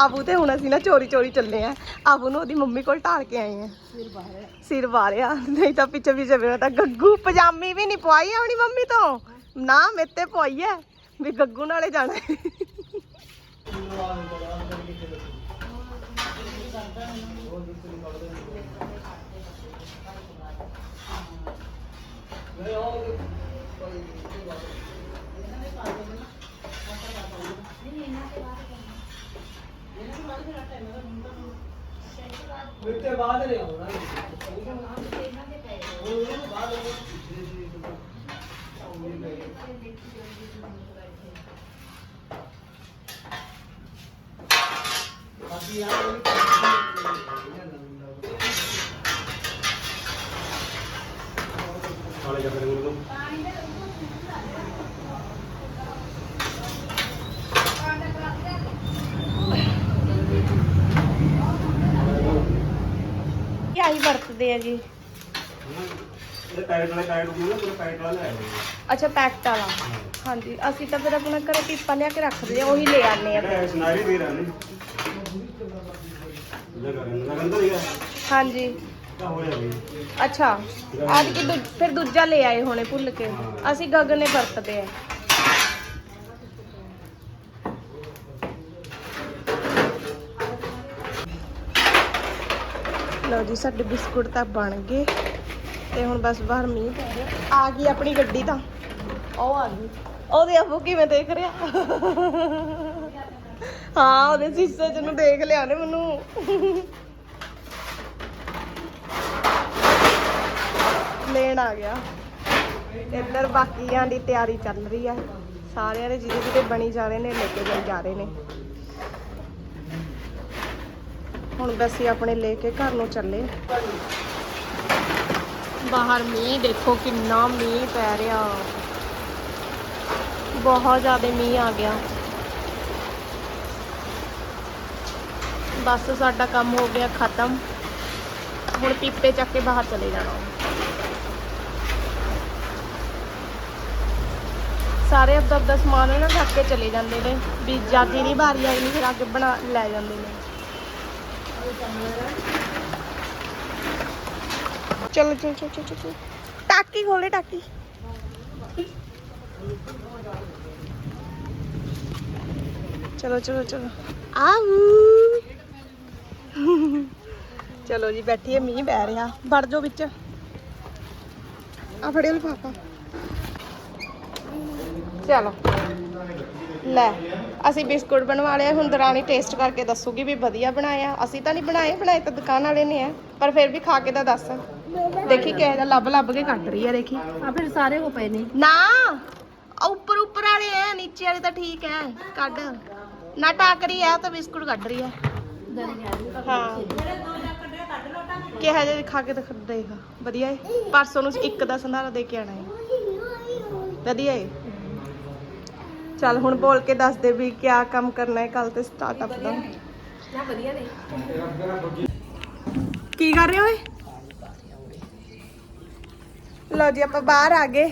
ਆਬੂ ਤੇ ਹੁਣ ਅਸੀਂ ਨਾ ਚੋਰੀ ਚੋਰੀ ਚੱਲੇ ਆ ਆਬੂ ਨੂੰ ਉਹਦੀ ਮੰਮੀ ਕੋਲ ਢਾਲ ਕੇ ਆਏ ਆ ਫਿਰ ਬਾਹਰ ਸਿਰ ਵਾਰਿਆ ਨਹੀਂ ਤਾਂ ਪਿੱਛੇ ਪਿੱਛੇ ਮੇਰਾ ਤਾਂ ਗੱਗੂ ਪਜਾਮੀ ਵੀ ਨਹੀਂ ਪਵਾਈ ਆਪਣੀ ਮੰਮੀ ਤੋਂ ਨਾ ਮੇਤੇ ਪਵਾਈ ਐ ਵੀ ਗੱਗੂ ਨਾਲੇ ਜਾਣਾ ਹੈ। ਮਿੱਟੇ ਬਾਅਦ ਨੇ ਆਉਣਾ। ਕਾਲੇ ਕੱਪੜੇ ਨੂੰ ਇਹ ਵਰਤਦੇ ਆ ਜੀ। ਇਹ ਪੈਕਟ ਵਾਲੇ ਪੈਕਟ ਨਾ ਪੂਰੇ ਪੈਕਟ ਵਾਲਾ ਲੈ ਆਏ ਅੱਛਾ ਪੈਕਟ ਵਾਲਾ। ਹਾਂਜੀ ਅਸੀਂ ਤਾਂ ਫਿਰ ਆਪਣਾ ਘਰੇ ਪੀਪਾ ਲਿਆ ਕੇ ਰੱਖਦੇ ਆ ਉਹੀ ਲੈ ਆਨੇ ਆ। ਜਿਹੜਾ ਸੁਨਾਰੀ ਦੇ ਰਹੇ ਨੇ ਹਾਂਜੀ। ਅੱਛਾ ਕਿ ਦੂ- ਫਿਰ ਦੂਜਾ ਲੈ ਆਏ ਹੋਣੇ ਭੁੱਲ ਕੇ। ਅਸੀਂ ਗਗਨੇ ਵਰਤਦੇ ਆ। ਲਓ ਜੀ, ਸਾਡੇ ਬਿਸਕੁਟ ਤਾਂ ਬਣ ਗਏ। ਤੇ ਹੁਣ ਬਸ ਬਾਹਰ ਮੀਂਹ ਪੈ ਰਿਹਾ। ਆ ਗਈ ਆਪਣੀ ਗੱਡੀ ਤਾਂ। ਉਹ ਆ ਗਈ। ਉਹਦੇ ਆਪੂ ਕਿਵੇਂ ਦੇਖ ਰਿਹਾ? ਹਾਂ, ਉਹਦੇ ਸ਼ੀਸ਼ੇ ਚ ਨੂੰ ਦੇਖ ਲਿਆ ਨੇ ਮੈਨੂੰ। ਲੈਣ ਆ ਗਿਆ। ਇੱਧਰ ਬਾਕੀਆਂ ਦੀ ਤਿਆਰੀ ਚੱਲ ਰਹੀ ਹੈ ਸਾਰਿਆਂ ਨੇ ਜਿਹਦੇ ਜਿਹਦੇ ਬਣੀ ਜਾ ਰਹੇ ਨੇ, ਲੈ ਕੇ ਜਾਈ ਜਾ ਰਹੇ ਨੇ। ਹੁਣ ਬਸ ਆਪਣੇ ਲੈ ਕੇ ਘਰ ਨੂੰ ਚੱਲੇ। ਬਾਹਰ ਮੀਂਹ, ਦੇਖੋ ਕਿੰਨਾ ਮੀਂਹ ਪੈ ਰਿਹਾ। ਬਹੁਤ ਜ਼ਿਆਦਾ ਮੀਂਹ ਆ ਗਿਆ। ਬਸ ਸਾਡਾ ਕੰਮ ਹੋ ਗਿਆ ਖਤਮ। ਹੁਣ ਪੀਪੇ ਚੱਕ ਕੇ ਬਾਹਰ ਚਲੇ ਜਾਣਾ। ਸਾਰੇ ਆਪਦਾ ਆਪਦਾ ਸਮਾਨ ਨਾ ਰੱਖ ਕੇ ਚਲੇ ਜਾਂਦੇ ਨੇ। ਵੀ ਜਦ ਦੀ ਨਹੀਂ ਵਾਰੀ ਆਈ ਨਹੀਂ ਫਿਰ ਆ ਕੇ ਬਣਾ ਲੈ ਜਾਂਦੇ ਨੇ। ਚਲੋ ਚਲੋ ਚਲੋ ਚਲੋ ਚਲੋ ਟਾਕੀ ਖੋਲੇ ਟਾਕੀ ਚਲੋ ਚਲੋ ਚਲੋ ਆਊ ਚਲੋ ਜੀ ਬੈਠੀਏ ਮੀਂਹ ਪੈ ਰਿਹਾ ਵੜ ਜਾਓ ਵਿੱਚ ਆ ਫੜਿਓ ਲਿਫਾਫਾ ਚਲੋ ਲੈ ਅਸੀਂ ਬਿਸਕੁਟ ਬਣਵਾ ਲਿਆ ਹੁਣ ਦਰਾਣੀ ਟੇਸਟ ਕਰਕੇ ਦੱਸੂਗੀ ਵੀ ਵਧੀਆ ਬਣਾਇਆ। ਅਸੀਂ ਤਾਂ ਨਹੀਂ ਬਣਾਏ ਬਣਾਏ ਤਾਂ ਦੁਕਾਨ ਵਾਲੇ ਨੇ ਆ ਪਰ ਫਿਰ ਵੀ ਖਾ ਕੇ ਤਾਂ ਦੱਸ। ਦੇਖੀ ਕਿਸੇ ਦਾ ਲੱਭ ਲੱਭ ਕੇ ਕੱਢ ਰਹੀ ਆ ਦੇਖੀ। ਆ ਫਿਰ ਸਾਰੇ ਹੋ ਪਏ ਨੇ। ਨਾ ਆ ਉੱਪਰ ਉੱਪਰ ਵਾਲੇ ਆ ਨੀਚੇ ਵਾਲੇ ਤਾਂ ਠੀਕ ਹੈ ਕੱਢ। ਨਾ ਟਾਕਰੀ ਆ ਤਾਂ ਬਿਸਕੁਟ ਕੱਢ ਰਹੀ ਆ। ਹਾਂ। ਕਿਹਾ ਜੇ ਖਾ ਕੇ ਦੇਗਾ ਵਧੀਆ ਏ। ਪਰਸੋਂ ਨੂੰ ਇੱਕ ਦਾ ਸੰਧਾਰਾ ਦੇ ਕੇ ਆਣਾ ਏ। ਵਧੀਆ ਏ। ਚੱਲ ਹੁਣ ਬੋਲ ਕੇ ਦੱਸ ਦੇ ਵੀ ਕਿਆ ਕੰਮ ਕਰਨਾ ਹੈ ਕੱਲ ਤੇ ਸਟਾਰਟਅਪ ਦਾ। ਨਾ ਵਧੀਆ ਨੇ। ਕੀ ਕਰ ਰਹੇ ਓਏ? ਲਓ ਜੀ ਆਪਾਂ ਬਾਹਰ ਆ ਗਏ।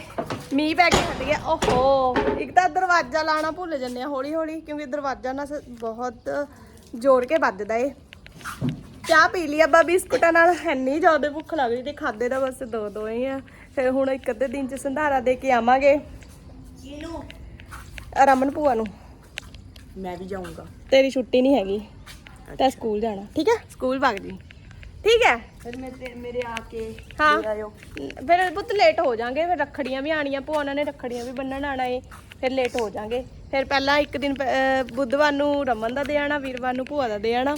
ਮੀਂਹ ਪੈ ਕੇ ਹਟ ਗਿਆ ਓਹੋ ਇੱਕ ਤਾਂ ਦਰਵਾਜ਼ਾ ਲਾਣਾ ਭੁੱਲ ਜੰਨੇ ਆ ਹੌਲੀ ਹੌਲੀ ਕਿਉਂਕਿ ਦਰਵਾਜ਼ਾ ਨਾ ਸ- ਬਹੁਤ ਜੋੜ ਕੇ ਵੱਜਦਾ ਏ। ਚਾਹ ਪੀ ਲਈ ਆਪਾਂ ਬਿਸਕੁਟਾਂ ਨਾਲ। ਇੰਨੀ ਜ਼ਿਆਦਾ ਭੁੱਖ ਲੱਗ ਰਹੀ ਤੇ ਖਾਦੇ ਦਾ ਬਸ ਦੋ ਦੋ ਹੀ ਆ। ਫਿਰ ਹੁਣ ਇੱਕ ਅੱਧੇ ਦਿਨ ਚ ਸੰਧਾਰਾ ਦੇ ਕੇ ਆਵਾਂਗੇ। ਇਹਨੂੰ ਰਮਨ ਭੂਆ ਨੂੰ। ਮੈਂ ਵੀ ਜਾਊਂਗਾ। ਤੇਰੀ ਛੁੱਟੀ ਨਹੀਂ ਹੈਗੀ। ਤਾਂ ਸਕੂਲ ਜਾਣਾ ਠੀਕ ਹੈ ਸਕੂਲ ਵਗ ਜੀ। ਠੀਕ ਹੈ ਫਿਰ ਮੈਂ ਤੇ ਮੇਰੇ ਆ ਕੇ ਹਾਂ। ਆਇਓ। ਫਿਰ ਪੁੱਤ ਲੇਟ ਹੋ ਜਾਾਂਗੇ ਫਿਰ ਰੱਖੜੀਆਂ ਵੀ ਆਣੀਆਂ ਭੂਆ ਉਹਨਾਂ ਨੇ ਰੱਖੜੀਆਂ ਵੀ ਬੰਨਣ ਆਣਾ ਏ ਫਿਰ ਲੇਟ ਹੋ ਜਾਾਂਗੇ। ਫਿਰ ਪਹਿਲਾਂ ਇੱਕ ਦਿਨ ਪ- ਅਹ ਬੁੱਧਵਾਰ ਨੂੰ ਰਮਨ ਦਾ ਦੇ ਆਣਾ ਵੀਰਵਾਰ ਨੂੰ ਭੂਆ ਦਾ ਦੇ ਆਣਾ।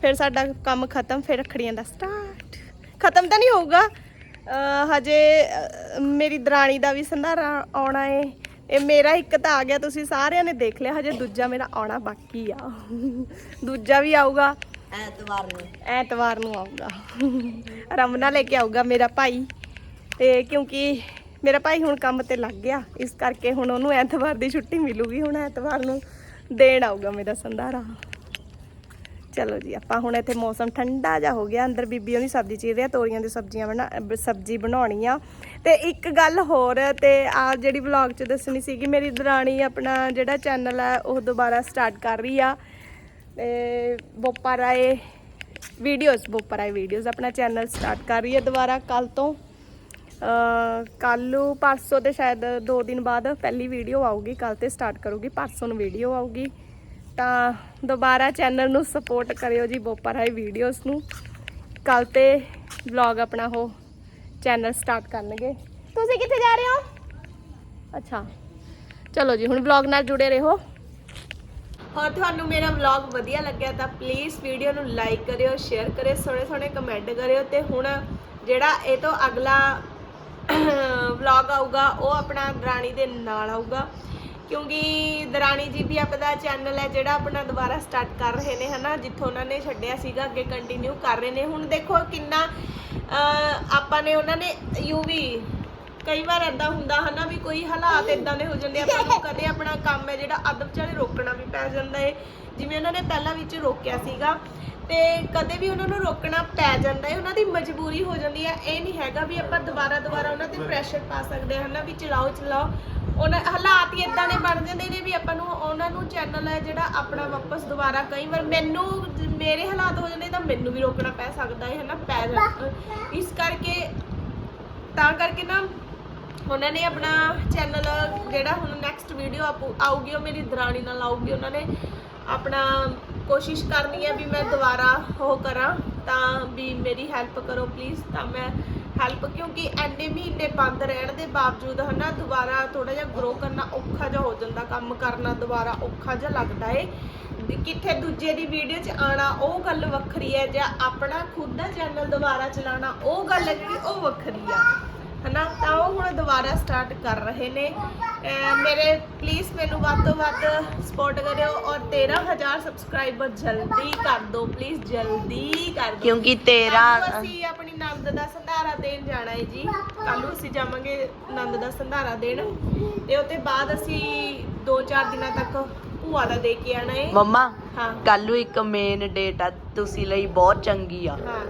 ਫਿਰ ਸਾਡਾ ਕੰਮ ਖਤਮ ਫਿਰ ਰੱਖੜੀਆਂ ਦਾ ਸਟਾਰਟ ਖਤਮ ਤਾਂ ਨਹੀਂ ਹੋਊਗਾ। ਅਹ ਹਜੇ ਅਹ, ਮੇਰੀ ਦਰਾਣੀ ਦਾ ਵੀ ਸੰਧਾਰਾ ਆਉਣਾ ਏ। ਇਹ ਮੇਰਾ ਇੱਕ ਤਾਂ ਆ ਗਿਆ ਤੁਸੀਂ ਸਾਰਿਆਂ ਨੇ ਦੇਖ ਲਿਆ ਹਜੇ ਦੂਜਾ ਮੇਰਾ ਆਉਣਾ ਬਾਕੀ ਆ। ਦੂਜਾ ਵੀ ਆਊਗਾ। ਐਤਵਾਰ ਨੂੰ। ਐਤਵਾਰ ਨੂੰ ਆਊਗਾ। ਰਮਨਾ ਲੈ ਕੇ ਆਊਗਾ ਮੇਰਾ ਭਾਈ। ਤੇ ਕਿਉਂਕਿ ਮੇਰਾ ਭਾਈ ਹੁਣ ਕੰਮ ਤੇ ਲੱਗ ਗਿਆ ਇਸ ਕਰਕੇ ਹੁਣ ਉਹਨੂੰ ਐਤਵਾਰ ਦੀ ਛੁੱਟੀ ਮਿਲੂਗੀ ਹੁਣ ਐਤਵਾਰ ਨੂੰ ਦੇਣ ਆਊਗਾ ਮੇਰਾ ਸੰਧਾਰਾ। ਚਲੋ ਜੀ, ਆਪਾਂ ਹੁਣ ਇੱਥੇ ਮੌਸਮ ਠੰਡਾ ਜਾ ਹੋ ਗਿਆ, ਅੰਦਰ ਬੀਬੀ ਉਹਦੀ ਸਬਜ਼ੀ ਚੀਰ ਰਿਹਾ ਤੋਰੀਆਂ ਦੀ ਸਬਜ਼ੀਆਂ ਬਣਾ, ਅਹ ਸਬਜ਼ੀ ਬਣਾਉਣੀ ਆ। ਤੇ ਇੱਕ ਗੱਲ ਹੋਰ, ਤੇ ਆ ਜਿਹੜੀ ਵਲੌਗ 'ਚ ਦੱਸਣੀ ਸੀਗੀ, ਮੇਰੀ ਦਰਾਣੀ ਆਪਣਾ ਜਿਹੜਾ ਚੈਨਲ ਹੈ ਉਹ ਦੁਬਾਰਾ ਸਟਾਰਟ ਕਰ ਰਹੀ ਆ। ਤੇ ਬੋਪਾ ਰਾਏ ਵੀਡੀਓਜ਼ ਬੋਪਾ ਰਾਏ ਵੀਡੀਓਜ਼ ਆਪਣਾ ਚੈਨਲ ਸਟਾਰਟ ਕਰ ਰਹੀ ਹੈ ਦੁਬਾਰਾ ਕੱਲ ਤੋਂ। ਕੱਲ ਨੂੰ ਪਰਸੋਂ ਤੇ ਸ਼ਾਇਦ 2 ਦਿਨ ਬਾਅਦ ਪਹਿਲੀ ਵੀਡੀਓ ਆਊਗੀ ਕੱਲ ਤੇ ਸਟਾਰਟ ਕਰੂਗੀ, ਪਰਸੋਂ ਨੂੰ ਵੀਡੀਓ ਆਊਗੀ। ਤਾਂ ਦੁਬਾਰਾ ਚੈਨਲ ਨੂੰ ਸਪੋਰਟ ਕਰਿਓ ਜੀ ਬੋਪਾ ਰਾਏ ਵੀਡੀਓਜ਼ ਨੂੰ। ਕੱਲ ਤੇ ਵਲੌਗ ਆਪਣਾ ਉਹ ਚੈਨਲ ਸਟਾਰਟ ਕਰਨਗੇ। ਤੁਸੀਂ ਕਿੱਥੇ ਜਾ ਰਹੇ ਹੋ? ਅੱਛਾ। ਚਲੋ ਜੀ, ਹੁਣ ਵਲੌਗ ਨਾਲ ਜੁੜੇ ਰਹੋ। ਹੋਰ ਤੁਹਾਨੂੰ ਮੇਰਾ ਵਲੌਗ ਵਧੀਆ ਲੱਗਿਆ ਤਾਂ ਪਲੀਜ਼ ਵੀਡੀਓ ਨੂੰ ਲਾਈਕ ਕਰਿਓ ਸ਼ੇਅਰ ਕਰਿਓ, ਸੋਹਣੇ ਸੋਹਣੇ ਕਮੈਂਟ ਕਰਿਓ ਤੇ ਹੁਣ ਜਿਹੜਾ ਇਹ ਤੋਂ ਅਗਲਾ [COUGHS] ਵਲੌਗ ਆਊਗਾ, ਉਹ ਆਪਣਾ ਰਾਣੀ ਦੇ ਨਾਲ ਆਊਗਾ। ਕਿਉਂਕਿ ਦਰਾਣੀ ਜੀ ਵੀ ਆਪਣਾ ਚੈਨਲ ਹੈ ਜਿਹੜਾ ਆਪਣਾ ਦੁਬਾਰਾ ਸਟਾਰਟ ਕਰ ਰਹੇ ਨੇ ਹਨਾ ਜਿੱਥੋਂ ਉਹਨਾਂ ਨੇ ਛੱਡਿਆ ਸੀਗਾ ਅੱਗੇ ਕੰਟੀਨਿਊ ਕਰ ਰਹੇ ਨੇ। ਹੁਣ ਦੇਖੋ ਕਿੰਨਾ ਆਪਾਂ ਨੇ ਉਹਨਾਂ ਨੇ ਯੂਵੀ ਕਈ ਵਾਰ ਐਦਾਂ ਹੁੰਦਾ ਹਨਾ ਵੀ ਕੋਈ ਹਾਲਾਤ ਇਦਾਂ ਦੇ ਹੋ ਜਾਂਦੇ ਆ, ਆਪਾਂ ਨੂੰ ਕਦੇ ਆਪਣਾ ਕੰਮ ਹੈ ਜਿਹੜਾ ਅਦਬ ਚਾਲੇ ਰੋਕਣਾ ਵੀ ਪੈ ਜਾਂਦਾ ਏ। ਜਿਵੇਂ ਉਹਨਾਂ ਨੇ ਪਹਿਲਾਂ ਵਿੱਚ ਰੋਕਿਆ ਸੀਗਾ ਤੇ ਕਦੇ ਵੀ ਉਹਨਾਂ ਨੂੰ ਰੋਕਣਾ ਪੈ ਜਾਂਦਾ ਏ ਉਹਨਾਂ ਦੀ ਮਜਬੂਰੀ ਹੋ ਜਾਂਦੀ ਹੈ ਇਹ ਨਹੀਂ ਹੈਗਾ ਵੀ ਆਪਾਂ ਦੁਬਾਰਾ ਦੁਬਾਰਾ ਉਹਨਾਂ ਤੇ ਪ੍ਰੈਸ਼ਰ ਪਾ ਸਕਦੇ ਹਾਂ ਹਨਾ ਵੀ ਚਲਾਓ ਚਲਾਓ। ਉਹਨਾਂ ਹਾਲਾਤ ਹੀ ਇਦਾਂ ਦੇ ਬਣ ਜਾਂਦੇ ਨੇ ਵੀ ਆਪਾਂ ਨੂੰ ਉਹਨਾਂ ਨੂੰ ਚੈਨਲ ਹੈ ਜਿਹੜਾ ਆਪਣਾ ਵਾਪਸ ਦੁਬਾਰਾ ਕਈ ਵਾਰ ਮੈਨੂੰ ਜ- ਮੇਰੇ ਹਾਲਾਤ ਹੋ ਜਾਂਦੇ ਤਾਂ ਮੈਨੂੰ ਵੀ ਰੋਕਣਾ ਪੈ ਸਕਦਾ ਹੈ ਹਨਾ, ਪੈ ਜਾਂਦਾ ਇਸ ਕਰਕੇ ਤਾਂ ਕਰਕੇ ਨਾ ਉਹਨਾਂ ਨੇ ਆਪਣਾ ਚੈਨਲ ਜਿਹੜਾ ਹੁਣ ਨੈਕਸਟ ਵੀਡੀਓ ਆਊਗੀ, ਉਹ ਮੇਰੀ ਦਰਾਣੀ ਨਾਲ ਆਊਗੀ, ਉਹਨਾਂ ਨੇ ਆਪਣਾ ਕੋਸ਼ਿਸ਼ ਕਰਨੀ ਹੈ ਵੀ ਮੈਂ ਦੁਬਾਰਾ ਉਹ ਕਰਾਂ ਤਾਂ ਵੀ ਮੇਰੀ ਹੈਲਪ ਕਰੋ ਪਲੀਜ਼ ਤਾਂ ਮੈਂ ਹੈਲਪ ਕਿਉਂਕਿ ਐਨੇ ਮਹੀਨੇ ਬੰਦ ਰਹਿਣ ਦੇ ਬਾਵਜੂਦ ਹਨਾ ਦੁਬਾਰਾ ਥੋੜਾ ਜਿਹਾ ਗਰੋ ਕਰਨਾ ਔਖਾ ਜਿਹਾ ਹੋ ਜਾਂਦਾ, ਕੰਮ ਕਰਨਾ ਦੁਬਾਰਾ ਔਖਾ ਜਿਹਾ ਲੱਗਦਾ ਏ। ਕਿੱਥੇ ਦੂਜੇ ਦੀ ਵੀਡੀਓ 'ਚ ਆਣਾ ਉਹ ਗੱਲ ਵੱਖਰੀ ਹੈ ਜਾਂ ਆਪਣਾ ਖੁਦ ਦਾ ਚੈਨਲ ਦੁਬਾਰਾ ਚਲਾਉਣਾ, ਉਹ ਗੱਲ ਹੈ ਜਿਹੜੀ ਉਹ ਵੱਖਰੀ ਆ। ਹਨਾ? ਤਾਂ ਉਹ ਹੁਣ ਦੁਬਾਰਾ ਸਟਾਰਟ ਕਰ ਰਹੇ ਨੇ। ਮੇਰੇ ਪਲੀਜ਼ ਮੈਨੂੰ ਵੱਧ ਤੋਂ ਵੱਧ ਸਪੋਰਟ ਕਰਿਓ ਔਰ 13000 ਸਬਸਕ੍ਰਾਈਬਰ ਜਲਦੀ ਕਰ ਦਿਓ ਪਲੀਜ਼ ਜਲਦੀ ਕਰ ਦਿਓ ਕਿਉਂਕਿ ਤੇਰਾ ਕੱਲ੍ਹ ਨੂੰ ਅਸੀਂ ਆਪਣੀ ਨੰਦ ਦਾ ਸੰਧਾਰਾ ਦੇਣ ਜਾਣਾ ਹੈ ਜੀ। ਕੱਲ ਨੂੰ ਅਸੀਂ ਜਾਵਾਂਗੇ ਨੰਦ ਦਾ ਸੰਧਾਰਾ ਦੇਣ। ਤੇ ਉਹਦੇ ਬਾਅਦ ਅਸੀਂ 2-4 ਦਿਨਾਂ ਤੱਕ ਭੂਆ ਦਾ ਦੇ ਕੇ ਆਣਾ ਹੈ। ਮੰਮਾ ਹਾਂ। ਕੱਲ ਨੂੰ ਇੱਕ ਮੇਨ ਡੇਟ ਆ ਤੁਸੀਂ ਲਈ ਬਹੁਤ ਚੰਗੀ ਆ। ਹਾਂ।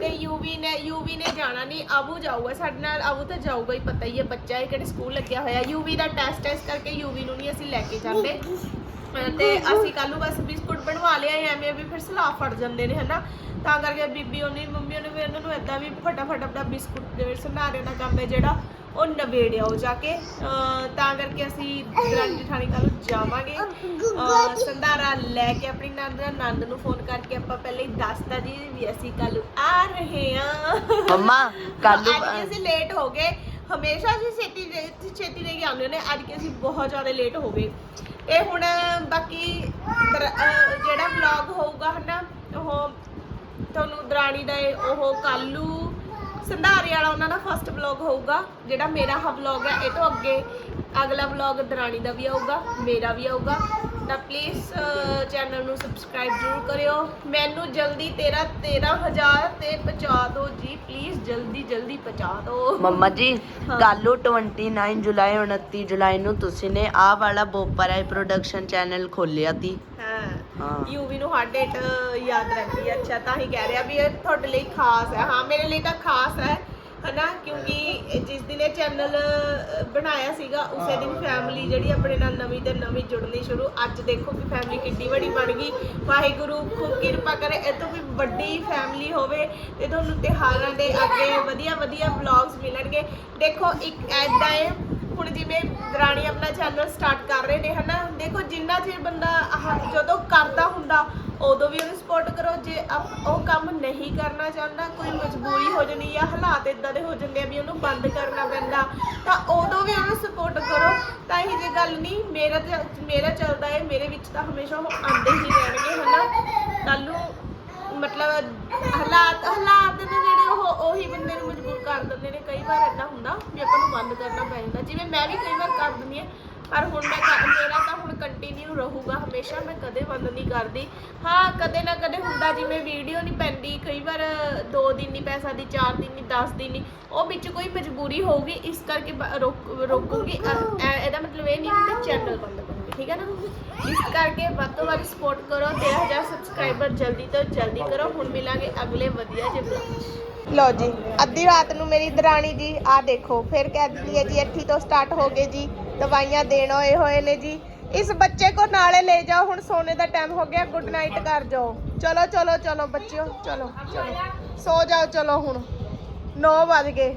ਤੇ ਯੂਵੀ ਨੇ ਯੂਵੀ ਨੇ ਜਾਣਾ ਨਹੀਂ, ਅਬੂ ਜਾਊਗਾ ਸਾਡੇ ਨਾਲ, ਅਬੂ ਤਾਂ ਜਾਊਗਾ ਹੀ, ਪਤਾ ਹੀ ਹੈ ਬੱਚਾ ਹੈ ਕਿਹੜੇ ਸਕੂਲ ਲੱਗਿਆ ਹੋਇਆ। ਯੂਵੀ ਦਾ ਟੈਸਟ ਟੈਸਟ ਕਰਕੇ ਯੂਵੀ ਨੂੰ ਨਹੀਂ ਅਸੀਂ ਲੈ ਕੇ ਜਾਂਦੇ। ਤੇ ਅਸੀਂ ਕੱਲ ਨੂੰ ਬਸ ਬਿਸਕੁਟ ਬਣਵਾ ਲਿਆ ਐਵੇਂ ਵੀ ਫਿਰ ਸਲਾਹ ਫੜ ਜਾਂਦੇ ਨੇ, ਹਨਾ? ਤਾਂ ਕਰਕੇ ਬੀਬੀ ਉਹਨੇ, ਮੰਮੀ ਉਹਨੇ ਵੀ ਉਹਨਾਂ ਨੂੰ ਏਦਾਂ ਵੀ ਫਟਾਫਟ ਆਪਣਾ ਬਿਸਕੁਟ ਦੇ ਸੰਧਾਰੇ ਦਾ ਕੰਮ ਹੈ ਜਿਹੜਾ ਉਹ ਨਵੇੜਿਆ ਹੋ ਜਾ ਕੇ। ਤਾਂ ਕਰਕੇ ਅਸੀਂ ਦਰਾਣੀ ਜਠਾਣੀ ਕੱਲ ਜਾਵਾਂਗੇ। ਸੰਧਾਰਾ ਲੈ ਕੇ ਆਪਣੀ ਨੰਦ ਦਾ। ਨੰਦ ਨੂੰ ਫੋਨ ਕਰਕੇ ਆਪਾਂ ਪਹਿਲੇ ਹੀ ਦੱਸਤਾ ਜੀ ਵੀ ਅਸੀਂ ਕੱਲ ਆ ਰਹੇ ਹਾਂ। ਮੰਮਾ ਕੱਲ ਅੱਜ ਅਸੀਂ ਲੇਟ ਹੋ ਗਏ। ਹਮੇਸ਼ਾ ਅਸੀਂ ਛੇਤੀ ਦੇ- ਛੇਤੀ ਲੈ ਕੇ ਆਉਂਦੇ ਹੁੰਦੇ ਅੱਜ ਕਿ ਅਸੀਂ ਬਹੁਤ ਜ਼ਿਆਦਾ ਲੇਟ ਹੋ ਗਏ। ਇਹ ਹੁਣ ਬਾਕੀ ਜਿਹੜਾ ਵਲੌਗ ਹੋਊਗਾ ਹਨਾ ਉਹ ਤੁਹਾਨੂੰ ਦਰਾਣੀ ਦਾ ਉਹ ਕੱਲੂ ਸੰਧਾਰੇ ਵਾਲਾ ਉਹਨਾਂ ਦਾ ਫਸਟ ਵਲੌਗ ਹੋਊਗਾ ਜਿਹੜਾ ਮੇਰਾ ਹ ਵਲੌਗ ਹੈ ਇਹ ਤੋਂ ਅੱਗੇ ਅਗਲਾ ਵਲੌਗ ਦਰਾਣੀ ਦਾ ਵੀ ਆਊਗਾ ਮੇਰਾ ਵੀ ਆਊਗਾ। ਤਾਂ ਪਲੀਜ਼ ਚੈਨਲ ਨੂੰ ਸਬਸਕ੍ਰਾਈਬ ਜ਼ਰੂਰ ਕਰਿਓ। ਮੈਨੂੰ ਜਲਦੀ ਤੇਰਾ 13000 ਤੇ ਪਹੁੰਚਾ ਦਿਓ ਜੀ ਪਲੀਜ਼ ਜਲਦੀ ਜਲਦੀ ਪਹੁੰਚਾ ਦਿਓ। ਮੰਮਾ ਜੀ। ਕੱਲ ਨੂੰ 29 ਜੁਲਾਈ 29 ਜੁਲਾਈ ਨੂੰ ਤੁਸੀਂ ਨੇ ਆਹ ਵਾਲਾ ਬੋਪਰਾਏ ਪ੍ਰੋਡਕਸ਼ਨ ਚੈਨਲ ਖੋਲਿਆ ਤੀ। ਹਾਂ। ਯੂਵੀ ਨੂੰ ਹਾਰਟ ਡੇਟ ਯਾਦ ਰਹਿੰਦੀ ਹੈ ਅੱਛਾ ਤਾਂ ਹੀ ਕਹਿ ਰਿਹਾ ਵੀ ਇਹ ਤੁਹਾਡੇ ਲਈ ਖਾਸ ਹੈ। ਹਾਂ ਮੇਰੇ ਲਈ ਤਾਂ ਖਾਸ ਹੈ ਹਨਾ? ਕਿਉਂਕਿ ਇਹ ਜਿਸ ਦਿਨ ਇਹ ਚੈਨਲ ਬਣਾਇਆ ਸੀਗਾ ਉਸੇ ਦਿਨ ਫੈਮਿਲੀ ਜਿਹੜੀ ਆਪਣੇ ਨਾਲ ਨਵੀਂ ਤੇ ਨਵੀਂ ਜੁੜਨੀ ਸ਼ੁਰੂ। ਅੱਜ ਦੇਖੋ ਕਿ ਫੈਮਿਲੀ ਕਿੰਨੀ ਵੱਡੀ ਬਣ ਗਈ। ਵਾਹਿਗੁਰੂ ਖੂਬ ਕਿਰਪਾ ਕਰੇ ਇਹ ਤੋਂ ਵੀ ਵੱਡੀ ਫੈਮਿਲੀ ਹੋਵੇ ਤੇ ਤੁਹਾਨੂੰ ਤਿਉਹਾਰਾਂ ਦੇ ਅੱਗੇ ਵਧੀਆ ਵਧੀਆ ਵਲੌਗਸ ਮਿਲਣਗੇ। ਦੇਖੋ ਇੱਕ ਐਦਾਂ ਹੈ ਹੁਣ ਜਿਵੇਂ ਰਾਣੀ ਆਪਣਾ ਚੈਨਲ ਸਟਾਰਟ ਕਰ ਰਹੇ ਨੇ, ਹਨਾ? ਦੇਖੋ, ਜਿੰਨਾ ਚਿਰ ਬੰਦਾ ਆਹ ਜਦੋਂ ਕਰਦਾ ਹੁੰਦਾ, ਉਦੋਂ ਵੀ ਉਹਨੂੰ ਸਪੋਰਟ ਕਰੋ। ਜੇ ਆਪ- ਉਹ ਕੰਮ ਨਹੀਂ ਕਰਨਾ ਚਾਹੁੰਦਾ, ਕੋਈ ਮਜਬੂਰੀ ਹੋ ਜਾਣੀ ਆ ਹਾਲਾਤ ਇਦਾਂ ਦੇ ਹੋ ਜਾਂਦੇ ਆ ਵੀ ਉਹਨੂੰ ਬੰਦ ਕਰਨਾ ਪੈਂਦਾ, ਤਾਂ ਉਦੋਂ ਵੀ ਉਹਨੂੰ ਸਪੋਰਟ ਕਰੋ। ਤਾਂ ਇਹ ਜੇ ਗੱਲ ਨਹੀਂ, ਮੇਰਾ ਤੇ, ਮੇਰਾ ਚੱਲਦਾ ਹੈ ਮੇਰੇ ਵਿੱਚ ਤਾਂ ਹਮੇਸ਼ਾ ਉਹ ਆਉਂਦੇ ਹੀ ਰਹਿਣਗੇ, ਹਨਾ? ਕੱਲ ਨੂੰ ਮਤਲਬ ਹਾਲਾਤ ਹਾਲਾਤ ਨੇ ਜਿਹੜੇ ਉਹ, ਉਹੀ ਬੰਦੇ ਨੂੰ ਮਜਬੂਰ ਕਰ ਦਿੰਦੇ ਨੇ, ਕਈ ਵਾਰ ਏਦਾਂ ਹੁੰਦਾ ਵੀ ਆਪਾਂ ਨੂੰ ਬੰਦ ਕਰਨਾ ਪੈ ਜਾਂਦਾ। ਜਿਵੇਂ ਮੈਂ ਵੀ ਕਈ ਵਾਰ ਕਰ ਦਿੰਦੀ ਹਾਂ, ਪਰ ਹੁਣ ਮੈਂ ਕਰ- ਮੇਰਾ ਤਾਂ ਹੁਣ ਕੰਟੀਨਿਊ ਰਹੂਗਾ ਹਮੇਸ਼ਾ, ਮੈਂ ਕਦੇ ਬੰਦ ਨਹੀਂ ਕਰਦੀ। ਹਾਂ, ਕਦੇ ਨਾ ਕਦੇ ਹੁੰਦਾ ਜਿਵੇਂ ਵੀਡੀਓ ਨਹੀਂ ਪੈਂਦੀ, ਕਈ ਵਾਰ 2 ਦਿਨ ਨਹੀਂ ਪੈਸਾ ਦੀ 4 ਦਿਨ ਨਹੀਂ 10 ਦਿਨ ਨਹੀਂ, ਉਹ ਵਿੱਚ ਕੋਈ ਮਜਬੂਰੀ ਹੋਊਗੀ, ਇਸ ਕਰਕੇ ਬ- ਰੋਕ, ਰੋਕੂਗੀ। ਅ- ਐ- ਇਹਦਾ ਮਤਲਬ ਇਹ ਨਹੀਂ ਕਿ ਚੈਨਲ ਬੰਦ ਕਰੂੰਗੀ, ਠੀਕ ਹੈ ਨਾ? ਇਸ ਕਰਕੇ ਵੱਧ ਤੋਂ ਵੱਧ ਸਪੋਰਟ ਕਰੋ 13000 ਸਬਸਕ੍ਰਾਈਬਰ ਜਲਦੀ ਤੋਂ ਜਲਦੀ ਕਰੋ, ਹੁਣ ਮਿਲਾਂਗੇ ਅਗਲੇ ਵਧੀਆ ਜਿਹੇ ਵਲੌਗ ਲਓ ਜੀ, ਅੱਧੀ ਰਾਤ ਨੂੰ ਮੇਰੀ ਦਰਾਣੀ ਜੀ, ਆ ਦੇਖੋ, ਫਿਰ ਕਹਿ ਦਿੰਦੀ ਹੈ ਜੀ, ਇੱਥੇ ਤੋਂ ਸਟਾਰਟ ਹੋ ਗਏ ਜੀ, ਦਵਾਈਆਂ ਦੇਣ ਹੋਏ ਹੋਏ ਨੇ ਜੀ। ਇਸ ਬੱਚੇ ਕੋ ਨਾਲੇ ਲੈ ਜਾਓ, ਹੁਣ ਸੋਨੇ ਦਾ ਟਾਈਮ ਹੋ ਗਿਆ ਗੁੱਡ ਨਾਈਟ ਕਰ ਜਾਓ। ਚਲੋ ਚਲੋ ਚਲੋ ਬੱਚਿਓ, ਚਲੋ ਚਲੋ। ਸੋ ਜਾਓ, ਚਲੋ ਹੁਣ। 9 ਵੱਜ ਗਏ।